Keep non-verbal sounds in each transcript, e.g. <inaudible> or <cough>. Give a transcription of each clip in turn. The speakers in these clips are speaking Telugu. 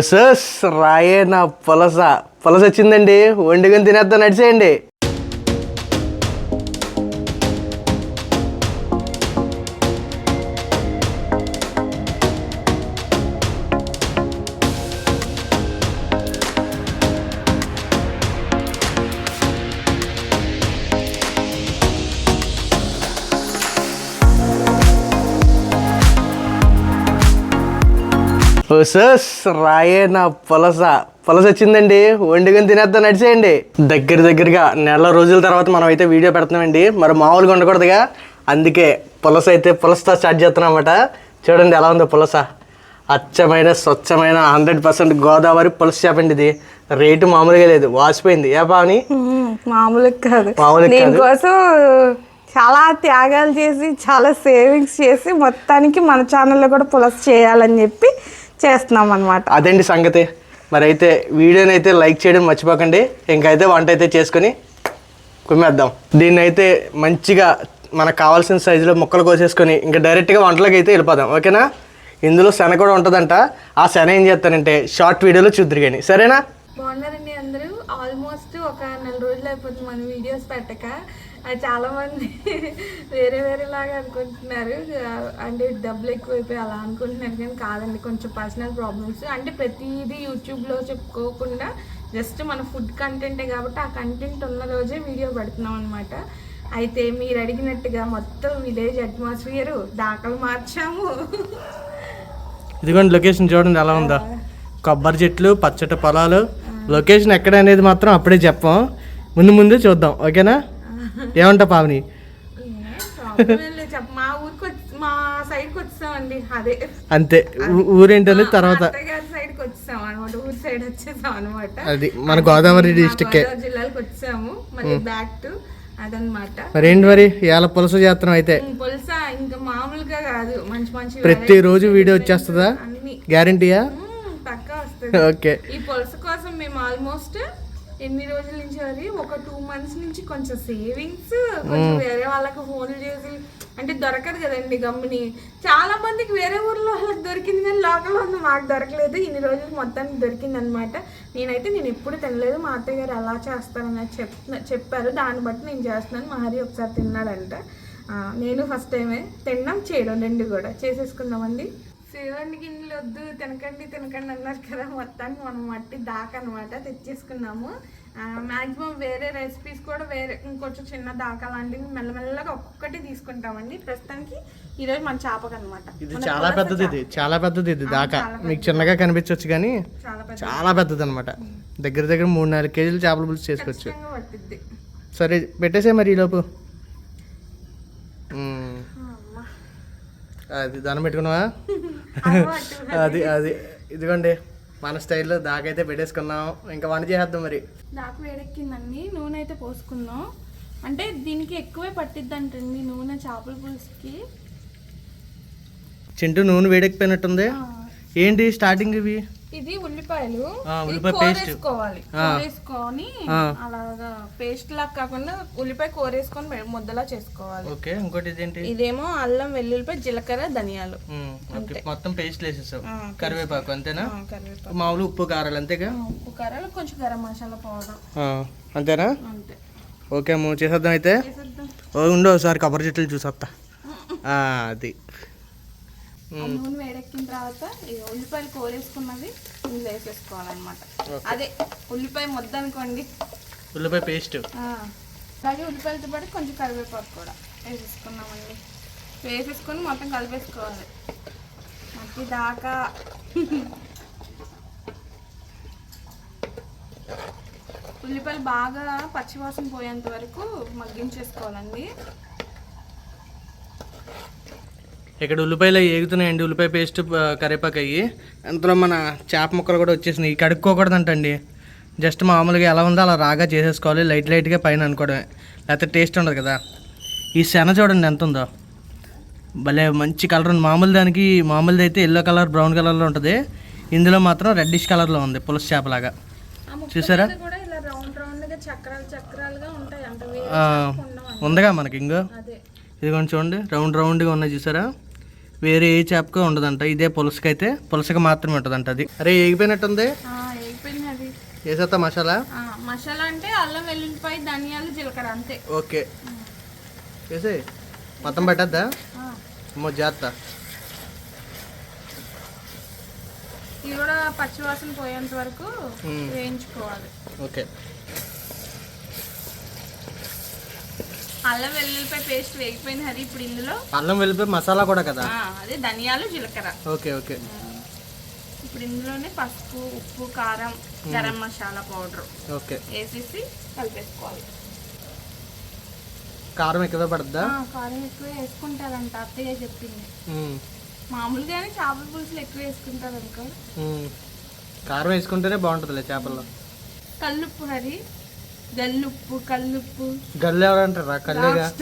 సస్ రాయే నా పులస. పులస వచ్చిందండి. వండుకొని తినేద్దాం నడిచేయండి. సస్ రాయే నా పులస. పులస వచ్చిందండి. వండుకొని తినేద్దాం నడిచేయండి. దగ్గర దగ్గరగా నెల రోజుల తర్వాత మనం అయితే వీడియో పెడుతున్నామండి. మరి మామూలుగా ఉండకూడదుగా. అందుకే పులస అయితే పులసతో స్టార్ట్ చేస్తున్నాం అన్నమాట చూడండి ఎలా ఉందో పులస. అచ్చమైన స్వచ్ఛమైన హండ్రెడ్ పర్సెంట్ గోదావరి పులస చేపండి ఇది. రేటు మామూలుగా లేదు. వాసిపోయింది. ఏ పావని? మ్మ్. మామూలుగా కాదు. మామూలుగా కాదు. దీనికోసం చాలా త్యాగాలు చేసి చాలా సేవింగ్స్ చేసి మొత్తానికి మన ఛానల్లో కూడా పులస చేయాలని చెప్పి చేస్తున్నాం అనమాట అదండి సంగతి? మరి అయితే వీడియోని అయితే లైక్ చేయడం మర్చిపోకండి. ఇంకైతే వంట అయితే చేసుకొని కుమ్మేద్దాం. దీన్ని అయితే మంచిగా మనకు కావాల్సిన సైజులో ముక్కలు కోసేసుకొని ఇంకా డైరెక్ట్గా వంటలోకి అయితే వెళ్ళిపోదాం. ఓకేనా? ఇందులో శన కూడా ఉంటుందంట. ఆ శన ఏం చేస్తానంటే షార్ట్ వీడియోలో చూద్దరు కానీ సరేనా? బాగున్నారండి అందరూ. ఆల్మోస్ట్ ఒక నెల రోజులు అయిపోతుంది మన వీడియోస్ పెట్టక. అది చాలా మంది వేరే వేరేలాగా అనుకుంటున్నారు. అంటే డబ్బులు ఎక్కువైపోయి అలా అనుకుంటున్నారు కానీ కాదండి కొంచెం పర్సనల్ ప్రాబ్లమ్స్. అంటే ప్రతిదీ యూట్యూబ్లో చెప్పుకోకుండా జస్ట్ మన ఫుడ్ కంటెంటే కాబట్టి ఆ కంటెంట్ ఉన్న రోజే వీడియో పెడుతున్నాం అనమాట అయితే మీరు అడిగినట్టుగా మొత్తం విలేజ్ అట్మాస్ఫియర్ దాఖలు మార్చాము. ఇదిగోండి లొకేషన్ చూడండి ఎలా ఉందో. కొబ్బరి చెట్లు పచ్చటి పొలాలు. లొకేషన్ ఎక్కడ అనేది మాత్రం అప్పుడే చెప్పాం. ముందు ముందు చూద్దాం ఓకేనా? ఏమంటా పావని? మా ఊరికి మా సైడ్కి వచ్చామండి అదే. అంతే. ఊరేంటనేది తర్వాత సైడ్కి వచ్చాం అనమాట. ఊరి సైడ్ వచ్చేసాం అనమాట. అది మన గోదావరి డిస్టిక్కే జిల్లాలకు వచ్చాము. మళ్ళీ బ్యాక్ టు అదనమాట. మరేంటి మరి? ఇవాళ పులస చేస్తున్నాం అయితే? పులుసా? ఇంకా మామూలుగా కాదు. మంచి మంచి ప్రతిరోజు వీడియో వచ్చేస్తుందా? గ్యారంటీయా పక్కా వస్తుంది. ఓకే. ఈ పులస కోసం మేము ఆల్మోస్ట్ ఎన్ని రోజుల నుంచి అది? ఒక టూ మంత్స్ నుంచి కొంచెం సేవింగ్స్ కొంచెం వేరే వాళ్ళకి ఫోన్లు చేసి అంటే దొరకదు కదండి గమ్ముని. చాలా మందికి వేరే ఊర్లో వాళ్ళకి దొరికింది కానీ లోకల్ ఉంది మాకు దొరకలేదు. ఇన్ని రోజులు మొత్తానికి దొరికింది అనమాట నేనైతే నేను ఎప్పుడు తినలేదు. మా అత్తయ్య గారు ఎలా చేస్తారని చెప్ చెప్పారు. దాన్ని బట్టి నేను చేస్తున్నాను. మా హరి ఒకసారి తిన్నాడంట. నేను ఫస్ట్ టైమే తిన్నాం. చేయడం రెండు కూడా. చేసేసుకుందామండి. శివుని గిన్నెలు వద్దు తినకండి తినకండి అన్నారు కదా. మొత్తానికి మనం మట్టి దాకా అనమాట తెచ్చేసుకున్నాము. మ్యాక్సిమం వేరే రెసిపీస్ కూడా వేరే ఇంకొంచెం చిన్న దాకా లాంటివి మెల్లమెల్లగా ఒక్కొక్కటి తీసుకుంటామండి. ప్రస్తుతానికి ఈరోజు మన చేపకు అనమాట ఇది చాలా పెద్దది ఇది. చాలా పెద్దది ఇది దాకా. మీకు చిన్నగా కనిపించవచ్చు కానీ చాలా పెద్ద చాలా పెద్దది అనమాట దగ్గర దగ్గర మూడు నాలుగు కేజీలు చేపల పులుసు చేసుకోవచ్చు. సరే పెట్టేసే మరి ఈలోపు మ్మ్. అది దానం పెట్టుకున్నావా. అది అది. ఇదిగోండి మన స్టైల్లో దాకైతే పెట్టేసుకున్నాం. ఇంకా వంట చేసేద్దాం మరి. దాకా వేడెక్కిందండి నూనె అయితే పోసుకుందాం అంటే దీనికి ఎక్కువే పట్టిద్ది అంటండి నూనె చేపల పులుసుకి. చింటూ నూనె వేడెక్కిపోయినట్టుంది. ఏంటి స్టార్టింగ్ ఇవి? ఇది ఉల్లిపాయలు. ఉల్లిపాయ paste. కోరేసుకోవాలి కోరేసుకొని ఆ. అలాగా పేస్ట్ లాగా కాకుండా ఉల్లిపాయ కోరేసుకొని ముద్దలా చేసుకోవాలి. ఓకే ఇంకోటి ఇదేంటి? ఇదేమో అల్లం వెల్లుల్లిపాయ జీలకర్ర ధనియాలు. మొత్తం పేస్ట్ వేసేసావు. కరివేపాకు అంతేనా? మామూలు ఉప్పు కారాలు అంతేగా? ఉప్పు కారాలు కొంచెం గరం మసాలా పౌడర్. అంతేనా? అంతే. ఓకే అమ్మ చేసేద్దాం అయితే. ఉండు ఒకసారి కొబ్బరి చెట్లు చూసొస్తా అది. ఆ నూనె వేడెక్కిన తర్వాత ఉల్లిపాయలు కోరేసుకున్నది ఇందులో వేసేసుకోవాలన్నమాట. అదే ఉల్లిపాయ ముద్ద అనుకోండి ఉల్లిపాయ పేస్ట్. అలాగే ఉల్లిపాయలతో పాటు కొంచెం కరివేపాకు కూడా వేసేసుకున్నామండి. వేసేసుకొని మొత్తం కలిపేసుకోవాలి. మట్టి దాకా. ఉల్లిపాయలు బాగా పచ్చివాసన పోయేంత వరకు మగ్గించేసుకోవాలండి. ఇక్కడ ఉల్లిపాయలు ఏగుతున్నాయండి. ఉల్లిపాయ పేస్ట్ ఆ, కరివేపాకు అయ్యి. అంతలో మన చేప ముక్కలు కూడా వచ్చేసినాయి. కడుక్కోకూడదంటండి. జస్ట్ మామూలుగా ఎలా ఉందో అలా రాగా చేసేసుకోవాలి. లైట్ లైట్గా పైన అనుకోవడమే. లేకపోతే టేస్ట్ ఉండదు కదా. ఈ శన చూడండి ఎంత ఉందో. భలే మంచి కలర్ ఉంది. మామూలు దానికి మామూలుది అయితే ఎల్లో కలర్ బ్రౌన్ కలర్లో ఉంటుంది. ఇందులో మాత్రం రెడ్డిష్ కలర్లో ఉంది పులస చేపలాగా. చూసారా? ఉందిగా మనకి ఇంకో ఇది కొంచెం చూడండి. రౌండ్ రౌండ్గా ఉన్నాయి చూసారా? వేరే ఏ చేపకి ఉండదంట. ఇదే పులసకి అయితే పులసకి మాత్రమే ఉంటుందంట అది. అరే అది. వేసేస్తా మసాలా? మసాలా అంటే అల్లం వెల్లుల్లిపాయ ధనియాలు జీలకర్ర అంతే. ఓకే. వేసే మొత్తం పెట్టద్దా? అమ్మో జాగ్రత్త. ఇది కూడా పచ్చివాసన పోయేంత వరకు. వేయించుకోవాలి. ఓకే. అల్లం వెల్లుల్లిపాయ పేస్ట్ వేగిపోయింది హరి ఇప్పుడు ఇందులో. అల్లం వెల్లిపాయ మసాలా కూడా కదా? అదే ధనియాలు జీలకర్ర. Okay okay. ఇప్పుడు ఇందులోనే పసుపు ఉప్పు కారం గరం మసాలా పౌడర్ ఓకే. వేసేసి కలిపేసుకోవాలి. కారం ఎక్కువ పడుద్దా? కారం ఎక్కువ వేసుకుంటారంట అత్తయ్య చెప్పింది. మ్మ్. మామూలుగానే చేపల పులుసులు ఎక్కువ వేసుకుంటారు అనుకో. కారం వేసుకుంటేనే బాగుంటుందిలే చేపల్లో. కల్లుప్పు హరి. గల్లుప్పు కల్లుప్పు. గల్లు ఎవరంటారా కల్లేగా <laughs>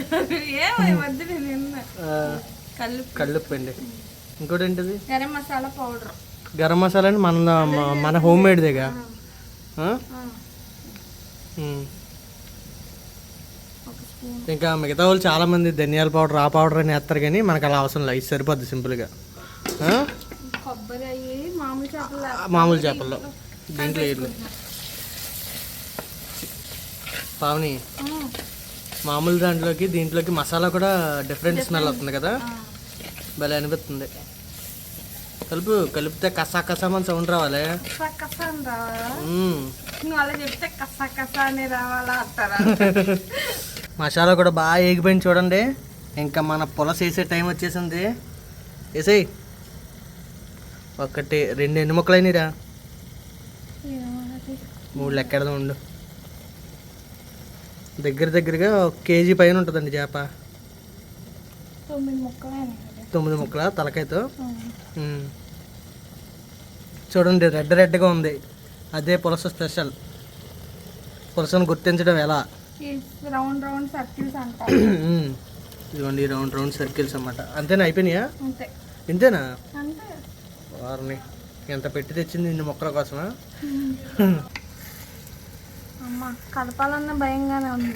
కల్లుప్పు. కల్లుప్పు అండి. ఇంకోటి ఏంటిది గరం మసాలా పౌడర్. గరం మసాలా అంటే మన మన హోమ్ మేడ్దేగా ఇంకా మిగతా వాళ్ళు చాలా మంది ధనియాల పౌడర్ ఆ పౌడర్ అని వేస్తారు కానీ మనకు అలా అవసరం లేదు. సరిపోద్ది సింపుల్గా. మామూలు చేపల్లో. దీంట్లో. పావని. మామూలు దాంట్లోకి దీంట్లోకి మసాలా కూడా డిఫరెంట్ స్మెల్ వస్తుంది కదా. భలే అనిపిస్తుంది. కలుపు కలిపితే కసా కసా మన సౌండ్ రావాలి. మసాలా కూడా బాగా ఏగిపోయింది చూడండి. ఇంకా మన పులస వేసే టైం వచ్చేసింది. వేసేయి ఒకటి రెండు ఎన్ని ముక్కలు అయినాయిరా మూడు లెక్కెడదాం ఉండు. దగ్గర దగ్గరగా ఒక కేజీ పైన ఉంటుందండి చేప. తొమ్మిది ముక్కలు తలకాయతో. చూడండి రెడ్ రెడ్గా ఉంది. అదే పులస స్పెషల్. పులసను గుర్తించడం ఎలా? Round circles. ఇదిగోండి రౌండ్ రౌండ్ సర్కిల్స్ అన్నమాట. అంతేనా? అయిపోయినాయా? ఇంతేనా? వారిని. ఎంత పెట్టి తెచ్చింది ఇన్ని మొక్కల కోసమా? <laughs> కలపాలన్న భయంగానే ఉంది.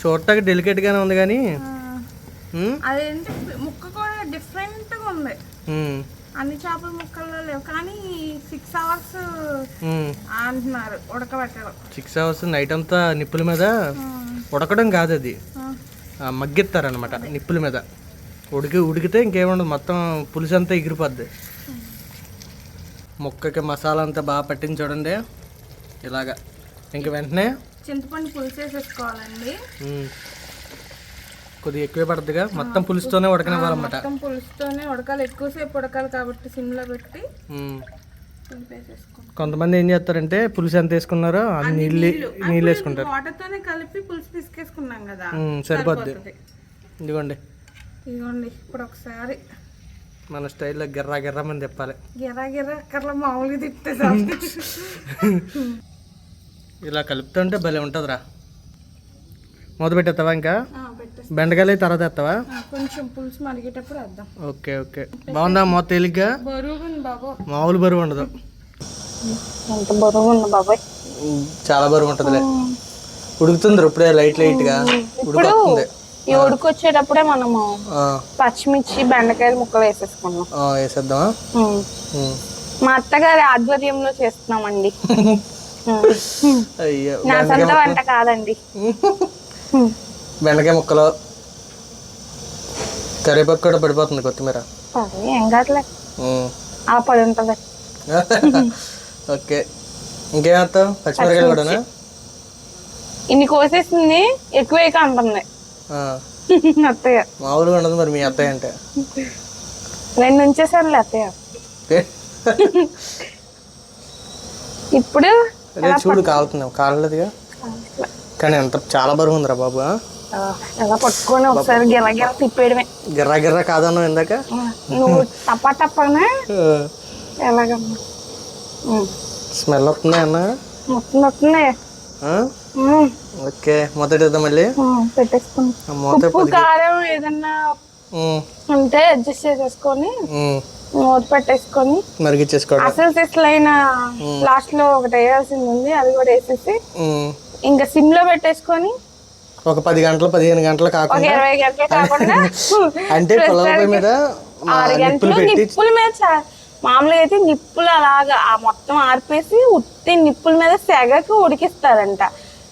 చూడటానికి డెలికేట్గానే ఉంది కానీ. అదేంటి ముక్క కూడా డిఫరెంట్గా ఉంది. మ్మ్. అన్ని చేపల ముక్కల్లో లేవు కానీ సిక్స్ అవర్స్. అంటున్నారు ఉడకబెట్టడం. సిక్స్ అవర్స్ నైట్ అంతా నిప్పుల మీద ఉడకడం కాదు అది. మగ్గిస్తారనమాట నిప్పుల మీద. ఉడికి ఉడికితే ఇంకేముండదు మొత్తం పులుసు అంతా ఎగిరిపోద్ది ముక్కకి మసాలా అంతా బాగా పట్టింది చూడండి. ఇలాగా. ఇంక వెంటనే చింతపండు పులుసు వేసేసుకోవాలండి. కొద్దిగా ఎక్కువే పడుతుందిగా. మొత్తం పులుసుతోనే ఉడకనివ్వాలన్నమాట. మొత్తం పులుసుతోనే ఉడకాలి. ఎక్కువసేపు ఉడకాలి కాబట్టి సిమ్లో పెట్టి కొంతమంది ఏం చేస్తారంటే పులుసు ఎంత వేసుకున్నారో నీళ్ళు నీళ్ళు. వేసుకుంటారు వాటర్తోనే కలిపి పులుసు పిసికేసుకున్నాం కదా సరిపోద్ది. ఇదిగోండి. ఇదిగోండి ఇప్పుడు ఒకసారి మన స్టైల్లో గిర్రా గిర్రా మంది తిప్పాలి గిరా గిరా కర్ల మామూలుగా తిప్పితే చాలు. <laughs> ఇలా కలుపుతుంటే భలే ఉంటుందిరా. మూత పెట్టేస్తావా ఇంకా? ఆ, పెట్టేసి బెండకాయలు అయితే తర్వాత వేస్తావా ఆ, కొంచెం పులుసు మరిగేటప్పుడు వేద్దాం. Okay okay. బాగుందా మూత తేలిగ్గా? మామూలు బరువు ఉండదు. ఎంత బరువు ఉంది బాబాయ్. చాలా బరువు ఉంటుందిలే. ఉడుకుతుంది ఇప్పుడే లైట్ లైట్గా ఉడుకుతుంది ఈ ఉడికొచ్చేటప్పుడే మనము ఆ, పచ్చిమిర్చి బెండకాయలు ముక్కలు వేసేసుకున్నాం ఆ, వేసేద్దామా. మా అత్తగారి ఆధ్వర్యంలో చేస్తున్నామండి. <laughs> అయ్యో నా సొంత వంట కాదండి. బెండకాయ ముక్కలు కరివేపాకు కూడా పడిపోతుంది కొత్తిమీర. పర్లే, ఏం కాదులే. ఉమ్. ఆ పది ఉంటుంది. <laughs> ఓకే. ఇంకేం వేస్తావు పచ్చిమిరకాయలు కూడానా ఇన్ని కోసేసింది ఎక్కువే అంటుంది. ఆ, <laughs> అత్తయ్య. మామూలుగా ఉండదు మరి మీ అత్తయ్య అంటే. రెండు ఉంచేసారులే అత్తయ్య. <laughs> ఇప్పుడు అదే చూడు కాలుతున్నాం. కాలలేదుగా. కానీ ఎంత చాలా బరువు ఉందిరా బాబు ఎలా పట్టుకొని ఒకసారి గిల గిల తిప్పేయడమే. గిర్రా గిర్రా కాదన్నావు ఇందాక? నువ్వు టపా టప్పనే ఆ, ఎలాగమ్మా. స్మెల్ వస్తుందా అన్న? వస్తుంది? ఉమ్, ఓకే మొదటిద్దాం మళ్ళీ. ఉమ్, పెట్టేసుకుని ఆ మూత ఉప్పు కారం ఏదన్నా ఉంటే అడ్జస్ట్ చేసేసుకొని మూత పెట్టేసుకొని మరిగిచ్చేసుకోవడం. అసలు సిస్లైన లాస్ట్లో ఒకటి వేయాల్సింది ఉంది అది కూడా వేసేసి ఇంకా సిమ్లో పెట్టేసుకొని ఒక పది గంటలు పదిహేను గంటలు కాకుండా ఇరవై గంటలు కాకుండా <laughs> అంటే పొలం మీద ఆరు గంటలు నిప్పుల మీద మామూలుగా అయితే నిప్పులు అలాగా ఆ మొత్తం ఆర్పేసి ఉత్తి నిప్పుల మీద సెగకి ఉడికిస్తారంట.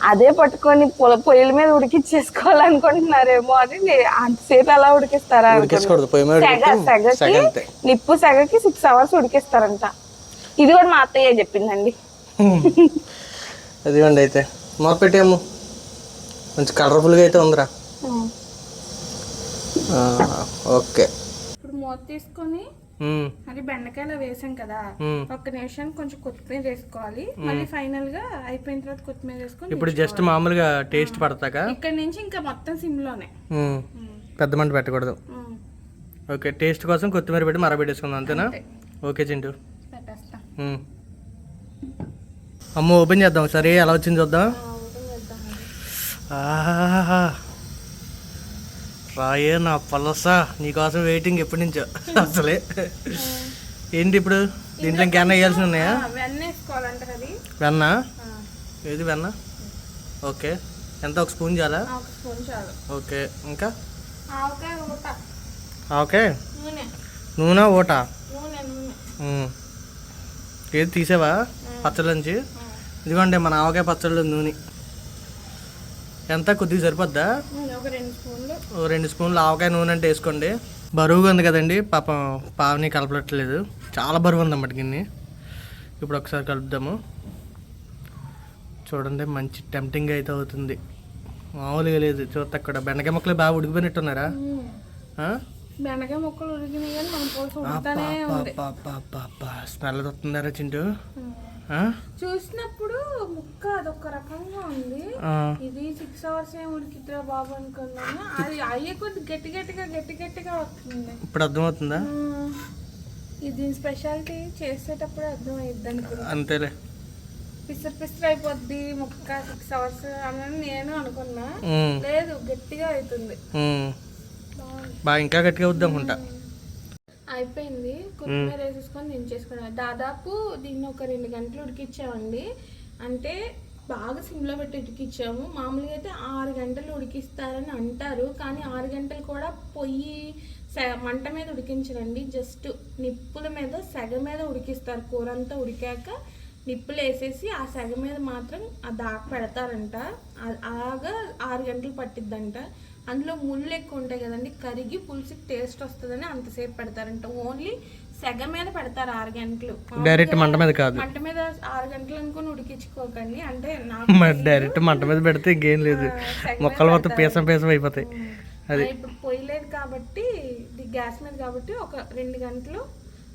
అదే పట్టుకొని పొల పొయ్యిల మీద ఉడికిచ్చేసుకోవాలనుకుంటున్నారేమో అని అంతసేపు ఎలా ఉడికిస్తారా సెగ సెగకి. నిప్పు సెగకి సిక్స్ అవర్స్ ఉడికిస్తారంట. ఇది కూడా మా అత్తయ్య చెప్పిందండి. అదిగోండి అయితే మూత పెట్టేము మంచి కలర్ఫుల్గా అయితే ఉందిరా. ఆ, ఓకే. ఇప్పుడు మూత తీసుకొని అది బెండకాయలు వేసాం కదా. ఒక్క నిమిషం కొంచెం కొత్తిమీర వేసుకోవాలి. మళ్ళీ ఫైనల్గా అయిపోయిన తర్వాత కొత్తిమీర వేసుకొని ఇప్పుడు జస్ట్ మామూలుగా టేస్ట్ పడతాక? ఇక్కడ నుంచి ఇంకా మొత్తం సిమ్లోనే పెద్ద మంట పెట్టకూడదు. ఓకే టేస్ట్ కోసం కొత్తిమీర పెట్టి మరబెట్టేసుకుందాం అంతేనా? ఓకే చింటూ. అమ్మ ఓపెన్ చేద్దాం ఒకసారి. ఎలా వచ్చింది చూద్దాం? ఆ, ఓపెన్ చేద్దాం ఆహాహా. రాయే నా పలసా. నీకోసం వెయిటింగ్ ఎప్పటి నుంచో. అసలే. ఏంటి ఇప్పుడు? దీంట్లో ఇంకేమైనా వేయాల్సి ఉన్నాయా? వెన్న ఏది వెన్న? ఓకే. ఎంత? ఒక స్పూన్ చాలా? ఓకే. ఇంకా? ఓకే నూనె. ఓట. ఏది తీసావా? పచ్చడి నుంచి? ఇదిగోండి మన ఆవకాయ పచ్చళ్ళు నూనె. ఎంత? కొద్దిగా సరిపోద్దా? ఓ రెండు స్పూన్లు ఆవకాయ నూనె అంటే వేసుకోండి. బరువుగా ఉంది కదండి పాపం పావని కలపట్లేదు. చాలా బరువు ఉంది అన్నమాట గిన్నె. ఇప్పుడు ఒకసారి కలుపుదాము. చూడండి మంచి టెంప్టింగ్ అయితే అవుతుంది. మామూలుగా లేదు చూస్తే అక్కడ బెండకాయ ముక్కలు బాగా ఉడికిపోయినట్టున్నారా? బెండకాయ ముక్కలు ఉడికినాయి. స్మెల్ వస్తుందారా చింటూ? చూసినప్పుడు ముక్క అదొక రకంగా ఉంది. ఇది సిక్స్ అవర్స్ ఏం ఉడికిద్దిరా బాబు అనుకున్నాను అది అయ్యే కొద్ది గట్టి గట్టిగా గట్టి గట్టిగా వస్తుంది. ఇప్పుడు అర్థమవుతుందా. ఇది స్పెషాలిటీ చేసేటప్పుడు అర్థం అయ్యిద్ది అనుకున్నా అంతేలే. పిసర్ పిసర్ అయిపోద్ది ముక్క సిక్స్ అవర్స్ అని నేను అనుకున్నా. లేదు గట్టిగా అవుతుంది. బాగా ఇంకా గట్టిగా వద్దాం అనుకుంటా. అయిపోయింది. కొత్తిమీర వేసేసుకొని దించేసుకున్నాం. దాదాపు దీన్ని ఒక రెండు గంటలు ఉడికిచ్చామండి. అంటే బాగా సిమ్లో పెట్టి ఉడికిచ్చాము. మామూలుగా అయితే ఆరు గంటలు ఉడికిస్తారని అంటారు. కానీ ఆరు గంటలు కూడా పొయ్యి సె- మంట మీద ఉడికించరండి. జస్ట్ నిప్పుల మీద సెగ మీద ఉడికిస్తారు. కూర అంతా ఉడికాక నిప్పులు వేసేసి ఆ సెగ మీద మాత్రం ఆ దాకా పెడతారంట. అలాగా ఆరు గంటలు పట్టిద్దంట. అందులో ముళ్ళు ఎక్కువ ఉంటాయి కదండి కరిగి పులుసుకి టేస్ట్ వస్తుందని అంతసేపు పెడతారంట. ఓన్లీ సెగ మీద పెడతారు ఆరు గంటలు డైరెక్ట్ మంట మీద కాదు. మంట మీద ఆరు గంటలు అనుకుని ఉడికించుకోకండి. అంటే నాకు డైరెక్ట్ మంట మీద పెడితే ఇంకేం లేదు. మొక్కలు మొత్తం పీసం పీసం అయిపోతాయి. ఆ, ఇప్పుడు పొయ్యలేదు కాబట్టి ఇది గ్యాస్ మీద కాబట్టి ఒక రెండు గంటలు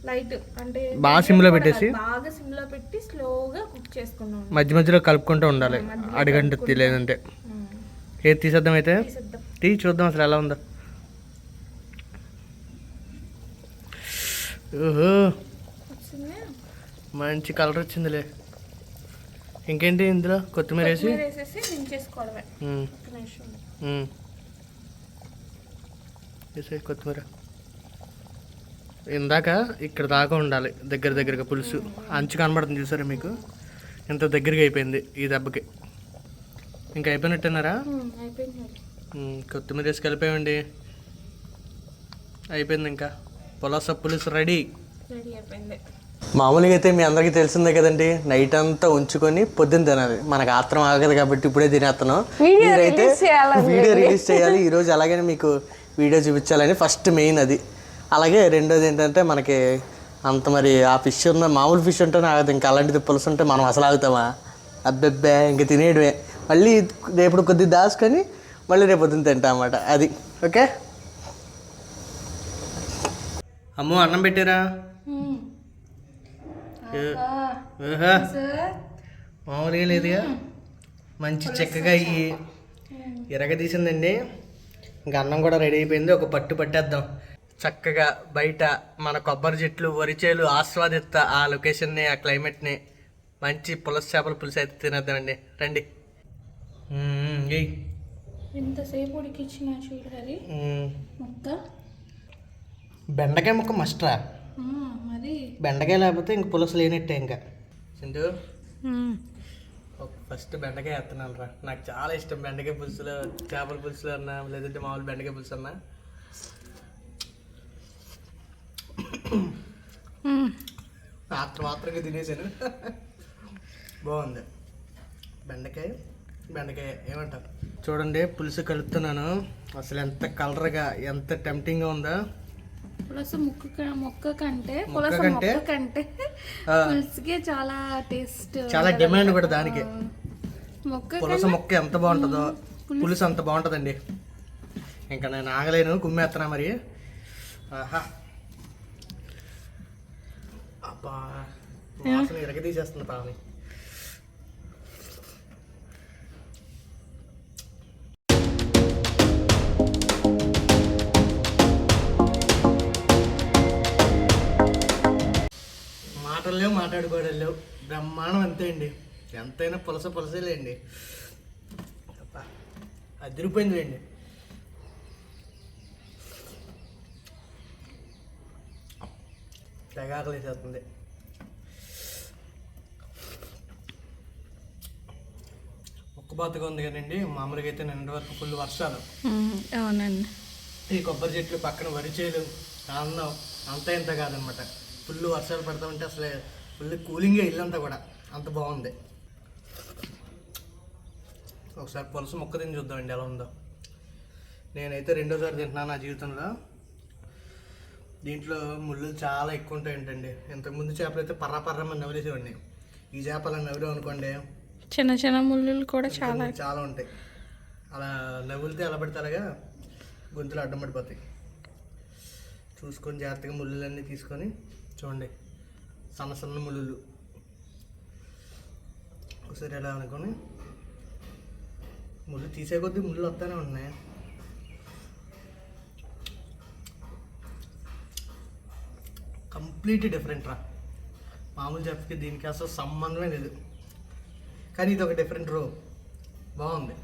లైట్ అంటే బాగా సిమ్లో పెట్టేసి? బాగా సిమ్లో పెట్టి స్లోగా కుక్ చేసుకున్నాం మధ్య మధ్యలో కలుపుకుంటూ ఉండాలి. అడిగంట లేదంటే. ఏది తీసేద్దాం అయితే? తీ చూద్దాం అసలు ఎలా ఉందో. ఓహో. మంచి కలర్ వచ్చిందిలే. ఇంకేంటి ఇందులో? కొత్తిమీర వేసి. వేసేయ్ కొత్తిమీర. ఇందాక ఇక్కడ దాకా ఉండాలి దగ్గర దగ్గరగా పులుసు. అంచు కనబడుతుంది చూసారా మీకు? ఇంత దగ్గరగా అయిపోయింది ఈ దెబ్బకి. ఇంకా అయిపోయినట్టున్నారా కొత్తిమీర వేసి కలిపేయండి అయిపోయింది ఇంకా. పులస పులుసు రెడీ. మామూలుగా అయితే మీ అందరికీ తెలిసిందే కదండి నైట్ అంతా ఉంచుకొని పొద్దున్న తినాలి. మనకు ఆత్రం ఆగదు కాబట్టి ఇప్పుడే తినేస్తున్నాం. వీడియో మీరైతే వీడియో రిలీజ్ చేయాలి. ఈరోజు అలాగనే మీకు వీడియో చూపించాలని ఫస్ట్ మెయిన్ అది. అలాగే రెండోది ఏంటంటే మనకి అంత మరి ఆ ఫిష్ ఉన్న మామూలు ఫిష్ ఉంటేనే ఆగదు. ఇంకా అలాంటిది పులుసు ఉంటే మనం అసలు ఆగుతామా? అబ్బెబ్బే ఇంక తినేయడమే. మళ్ళీ రేపు కొద్దిగా దాచుకొని మళ్ళీ రేపు పొద్దున్న తింటాం అన్నమాట అది. ఓకే? అమ్మో అన్నం పెట్టారా? మామూలుగా లేదుగా. మంచి చెక్కగా అయ్యి ఎరగ తీసిందండి. ఇంకా అన్నం కూడా రెడీ అయిపోయింది. ఒక పట్టు పట్టేద్దాం. చక్కగా బయట మన కొబ్బరి చెట్లు వరిచేలు ఆస్వాదిస్తా ఆ లొకేషన్ని ఆ క్లైమేట్ని మంచి పులస చేపల పులుసు అయితే తినేద్దామండి. రండి. ఏయ్. ఇంతసేపు ఉడికిచ్చిన మ్మ్. మొత్తం? బెండకాయ ముక్క మస్ట్రా మరి? బెండకాయ లేకపోతే ఇంక పులుసు లేనట్టే ఇంకా. సింధు ఫస్ట్ బెండకాయ వేస్తున్నాను రా. నాకు చాలా ఇష్టం బెండకాయ పులుసులో చేపల పులుసులో అన్నా లేదంటే మామూలు బెండకాయ పులుసు అన్నా. మాత్రం మాత్రంగా తినేసాను. బాగుంది. బెండకాయ బెండకాయ ఏమంటారు? చూడండి పులుసు కలుపుతున్నాను. అసలు ఎంత కలర్గా ఎంత టెంప్టింగ్గా ఉందో. పులస ముక్క మొక్క కంటే పులస కంటే? కంటే పులుసుకే చాలా టేస్ట్ చాలా డిమాండ్ కూడా దానికి. మొక్క పులస మొక్క ఎంత బాగుంటుందో. పులుసు. అంత బాగుంటుందండి. ఇంకా నేను ఆగలేను కుమ్మేస్తున్నా మరి. ఆహా. అబ్బా వాసన ఇరగదీసేస్తుంది పావని మాటలు లేవు మాట్లాడుకోవడం లేవు బ్రహ్మాండం అంతే అండి ఎంతైనా పులస పులసలేండి. అబ్బా, అదిరిపోయింది లేండి తెగ ఆకలేసేస్తుంది. ఉక్కుబాతగా ఉంది కదండి మామూలుగా అయితే నిన్నటి వరకు ఫుల్ వర్షాలు. అవునండి. ఈ కొబ్బరి చెట్లు పక్కన వరి చేలు ఆనందం అంతా ఇంత కాదనమాట. ఫుల్ వర్షాలు పడతా ఉంటే అసలే ఫుల్ కూలింగే ఇల్లంతా కూడా. అంత బాగుంది. ఒకసారి పులుసు ముక్క తిని చూద్దామండి ఎలా ఉందో. నేనైతే రెండోసారి తింటున్నాను నా జీవితంలో. దీంట్లో ముళ్ళు చాలా ఎక్కువ ఉంటాయి ఏంటండి ఇంతకుముందు చేపలు అయితే పర్రా పర్రమని ఈ చేపలు నవ్వులేవు అనుకోండి. చిన్న చిన్న ముళ్ళులు కూడా చాలా చాలా ఉంటాయి. అలా నవ్వులితే ఎలా పడితే అలాగా గొంతులు అడ్డం పడిపోతాయి. చూసుకొని జాగ్రత్తగా ముళ్ళులన్నీ తీసుకొని చూడండి. సన్న సన్న ముళ్ళు. ఒకసారి ఎలా అనుకొని ముళ్ళు తీసే కొద్దీ ముళ్ళు వస్తూనే ఉన్నాయి. కంప్లీట్ డిఫరెంట్ రా. మామూలు చెప్పకి దీనికి అసలు సంబంధమే లేదు. కానీ ఇది ఒక డిఫరెంట్ రో. బాగుంది.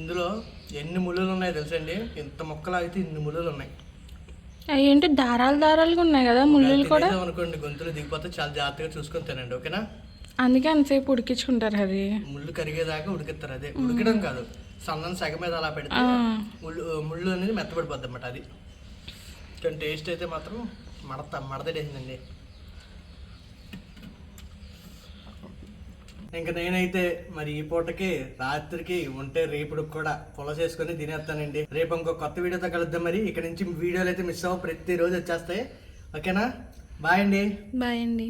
ఇందులో ఎన్ని ముళ్ళులు ఉన్నాయో తెలుసండి? ఇంత మొక్కలు అయితే ఇన్ని ముళ్ళులు ఉన్నాయి. ఏంటి? దారాలు దారాలుగా ఉన్నాయి కదా ముళ్ళులు కూడా. అనుకోండి గొంతులు దిగిపోతే చాలా జాగ్రత్తగా చూసుకొని తినండి ఓకేనా? అందుకే అంతసేపు ఉడికించుకుంటారు అది. ముళ్ళు కరిగేదాకా ఉడికిస్తారు అదే. ఉడకడం కాదు సన్నం సగ మీద అలా పెడితే. ముళ్ళు ముళ్ళు అనేది మెత్తబడిపోద్ది అన్నమాట అది. కానీ టేస్ట్ అయితే మాత్రం మడత మడతడేసిందండి ఇంకా నేనైతే మరి ఈ పూటకి రాత్రికి ఉంటే రేపుడు కూడా పులసేసుకొని తినేస్తానండి. రేపు ఇంకో కొత్త వీడియోతో కలుద్దాం మరి. ఇక్కడ నుంచి వీడియోలు అయితే మిస్ అవ్వ ప్రతిరోజు వచ్చేస్తాయి. ఓకేనా? బాయ్ అండి. బాయ్ అండి.